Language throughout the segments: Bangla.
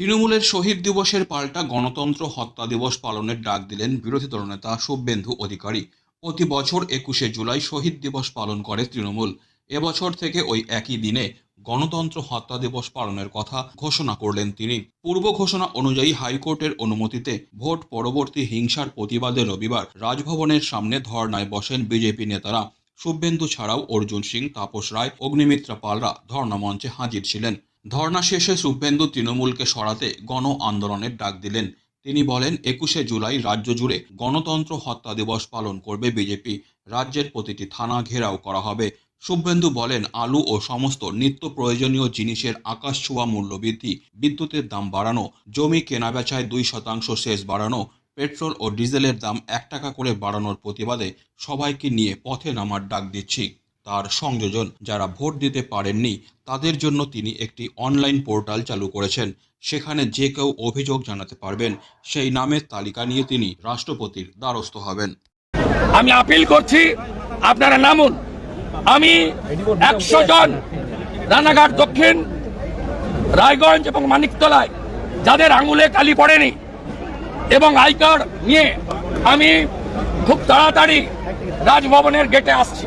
তৃণমূলের শহীদ দিবসের পাল্টা গণতন্ত্র হত্যা দিবস পালনের ডাক দিলেন বিরোধী দলনেতা শুভেন্দু অধিকারী। প্রতি বছর একুশে জুলাই শহীদ দিবস পালন করে তৃণমূল। এবছর থেকে ওই একই দিনে গণতন্ত্র হত্যা দিবস পালনের কথা ঘোষণা করলেন তিনি। পূর্ব ঘোষণা অনুযায়ী হাইকোর্টের অনুমতিতে ভোট পরবর্তী হিংসার প্রতিবাদে রবিবার রাজভবনের সামনে ধর্নায় বসেন বিজেপি নেতারা। শুভেন্দু ছাড়াও অর্জুন সিং, তাপস রায়, অগ্নিমিত্রা পালরা ধর্ণা মঞ্চে হাজির ছিলেন। ধর্ণা শেষে শুভেন্দু তৃণমূলকে সরাতে গণ আন্দোলনের ডাক দিলেন। তিনি বলেন, একুশে জুলাই রাজ্য জুড়ে গণতন্ত্র হত্যা দিবস পালন করবে বিজেপি। রাজ্যের প্রতিটি থানা ঘেরাও করা হবে। শুভেন্দু বলেন, আলু ও সমস্ত নিত্য প্রয়োজনীয় জিনিসের আকাশ ছোঁয়া মূল্য বৃদ্ধি বিদ্যুতের দাম বাড়ানো, জমি কেনাবেচায় দুই শতাংশ শেষ বাড়ানো, পেট্রোল ও ডিজেলের দাম এক টাকা করে বাড়ানোর প্রতিবাদে সবাইকে নিয়ে পথে নামার ডাক দিচ্ছি। তার সংযোজন যারা ভোট দিতে পারেননি, তাদের জন্য তিনি একটি অনলাইন পোর্টাল চালু করেছেন। সেখানে যে কেউ অভিযোগ জানাতে পারবেন, সেই নামের তালিকা নিয়ে তিনি রাষ্ট্রপতির দ্বারস্থ হবেন। আমি আপিল করছি, আপনারা নামুন। আমি একশো জন রানাঘাট দক্ষিণ, রায়গঞ্জ এবং মানিকতলায়, যাদের আঙুলে কালি পড়েনি এবং আই কার্ড নিয়ে আমি খুব তাড়াতাড়ি রাজভবনের গেটে আসছি।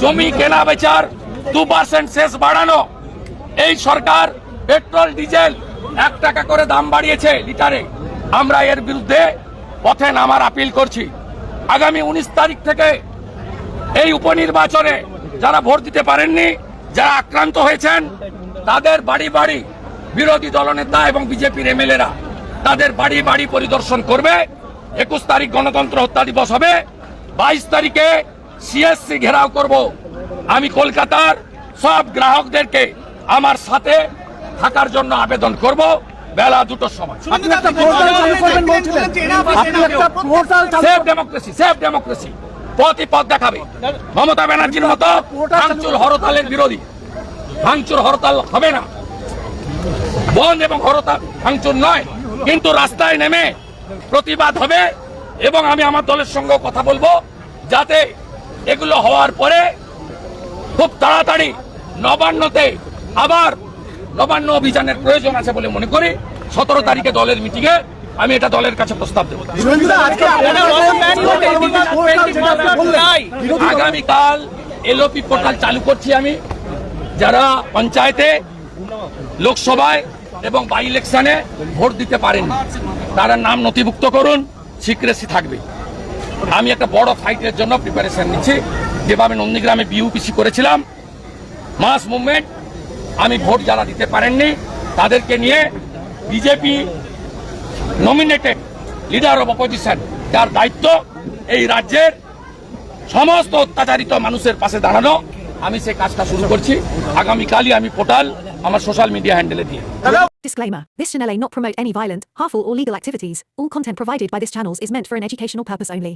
জমি কেনা বেচার দু পার্সেন্ট শেষ বাড়ানো। এই সরকার পেট্রোল, ডিজেল এক টাকা করে দাম বাড়িয়েছে লিটারে। আমরা এর বিরুদ্ধে পথে নামার আপিল করছি। আগামী উনিশ তারিখ থেকে এই উপনির্বাচনে যারা ভোট দিতে পারেননি, যারা আক্রান্ত হয়েছেন, তাদের বাড়ি বাড়ি বিরোধী দলনেতা এবং বিজেপির এমএলএরা তাদের বাড়ি বাড়ি পরিদর্শন করবে। একুশ তারিখ গণতন্ত্র হত্যা দিবস হবে। বাইশ তারিখে সিএসসি ঘেরাও করব। আমি কলকাতার সব গ্রাহকদেরকে আমার সাথে থাকার জন্য আবেদন করব। বেলা দুটোর সময়। সেফ সেফ ডেমোক্রেসি পথই পথ দেখাবে। মমতা ব্যানার্জির মতো ভাঙচুর হরতালের বিরোধী। ভাঙচুর হরতাল হবে না। বন্ধ এবং হরতাল ভাঙচুর নয় কিন্তু রাস্তায় নেমে প্রতিবাদ হবে এবং আমি আমার দলের সঙ্গে কথা বলব যাতে এগুলো হওয়ার পরে খুব তাড়াতাড়ি নবান্নতে আবার নবান্ন অভিযানের প্রয়োজন আছে বলে মনে করি। সতেরো তারিখে দলের মিটিংয়ে আমি এটা দলের কাছে প্রস্তাব দেবো। আগামীকাল এলওপি পোর্টাল চালু করছি আমি। যারা পঞ্চায়েতে লোকসভায় এবং বাই ইলেকশনে ভোট দিতে পারেন তারা নাম নথিভুক্ত করুন সিক্রেসি থাকবে। আমি একটা বড় ফাইটের জন্য প্রিপারেশন নিচ্ছি যেভাবে নন্দীগ্রামে বিউপিসি করেছিলাম মাস মুভমেন্ট আমি ভোট যারা দিতে পারেননি তাদেরকে নিয়ে BJP nominated leader of opposition যার দায়িত্ব এই রাজ্যের সমস্ত অত্যাচারিত মানুষের পাশে দাঁড়ানো আমি সেই কাজটা শুরু করছি আগামীকালই আমি পোর্টাল আমার সোশ্যাল মিডিয়া হ্যান্ডেলে দিয়ে Disclaimer This channel may not promote any violent, harmful, or legal activities. All content provided by this channel is meant for an educational purpose only.